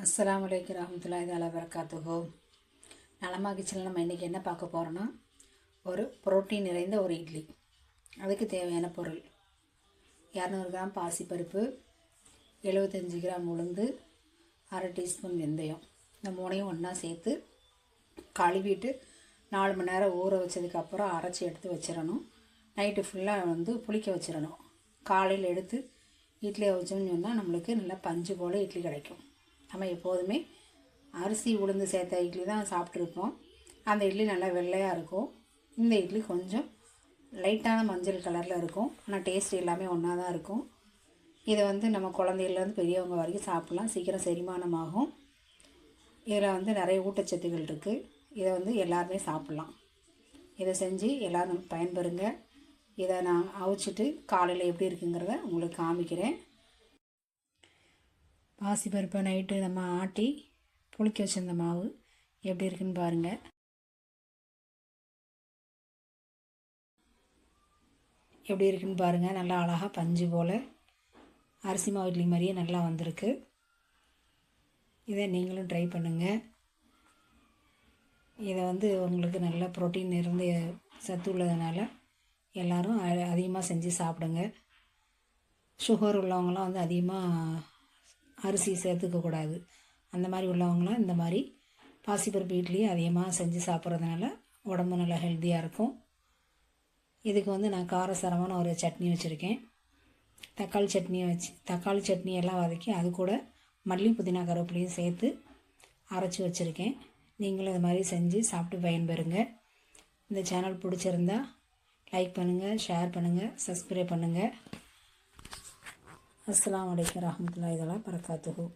அஸ்லாம் அலைக்கும் ரஹமத்துல்லாஹி தாலா வரகாத்துஹோ நலமா கிச்சனில் நம்ம இன்றைக்கி என்ன பார்க்க போகிறோன்னா ஒரு புரோட்டீன் நிறைந்த ஒரு இட்லி. அதுக்கு தேவையான பொருள். இரநூறு கிராம் பாசிப்பருப்பு எழுபத்தஞ்சி கிராம் உளுந்து அரை டீஸ்பூன் வெந்தயம். இந்த மூணையும் ஒன்றா சேர்த்து கழுவிட்டு நாலு மணி நேரம் ஊற வச்சதுக்கப்புறம் அரைச்சி எடுத்து வச்சிடணும். நைட்டு ஃபுல்லாக வந்து புளிக்க வச்சிடணும். காலையில் எடுத்து இட்லியை வச்சோம்னு சொன்னால் நம்மளுக்கு நல்லா பஞ்சு போல் இட்லி கிடைக்கும். நம்ம எப்போதுமே அரிசி உளுந்து சேர்த்த இட்லி தான் சாப்பிட்ருப்போம் அந்த இட்லி நல்லா வெள்ளையாக இருக்கும். இந்த இட்லி கொஞ்சம் லைட்டான மஞ்சள் கலரில் இருக்கும். ஆனால் டேஸ்ட் எல்லாமே ஒன்றா தான் இருக்கும். இதை வந்து நம்ம குழந்தைகள்லேருந்து பெரியவங்க வரைக்கும் சாப்பிட்லாம். சீக்கிரம் செரிமானமாகும். இதில் வந்து நிறைய ஊட்டச்சத்துகள் இருக்குது இதை வந்து எல்லாருமே சாப்பிட்லாம். இதை செஞ்சு எல்லோரும் பயன்பெறுங்க. இதை நான் அவிச்சிட்டு காலையில் எப்படி இருக்குங்கிறத உங்களுக்கு காமிக்கிறேன். பாசிப்பருப்பை நைட்டு நம்ம ஆட்டி புளிக்க வச்சிருந்த மாவு எப்படி இருக்குன்னு பாருங்கள் எப்படி இருக்குன்னு பாருங்கள் நல்லா அழகாக பஞ்சு போல் அரிசி மாவு இட்லி மாதிரியே நல்லா வந்திருக்கு. இதை நீங்களும் ட்ரை பண்ணுங்கள் இதை வந்து உங்களுக்கு நல்ல ப்ரோட்டீன் இருந்து சத்து உள்ளதுனால எல்லோரும் அதிகமாக செஞ்சு சாப்பிடுங்க. சுகர் உள்ளவங்களாம் வந்து அதிகமாக அரிசி சேர்த்துக்கக்கூடாது அந்த மாதிரி உள்ளவங்களாம் இந்த மாதிரி பாசிப்பருப்பு இட்லி அதிகமாக செஞ்சு சாப்பிட்றதுனால உடம்பு நல்லா ஹெல்த்தியாக இருக்கும். இதுக்கு வந்து நான் காரசாரமான ஒரு சட்னி வச்சுருக்கேன். தக்காளி சட்னியை வச்சு தக்காளி சட்னி எல்லாம் வதக்கி அது கூட மல்லி புதினா கருவேப்பிலையும் சேர்த்து அரைச்சி வச்சுருக்கேன். நீங்களும் இது மாதிரி செஞ்சு சாப்பிட்டு பயன்பெறுங்க. இந்த சேனல் பிடிச்சிருந்தா லைக் பண்ணுங்கள் ஷேர் பண்ணுங்கள் சப்ஸ்கிரைப் பண்ணுங்கள் அஸ்லாம் வலைக்கம் ரஹமத்துல்லா இதெல்லாம் பரக்காத்துகும்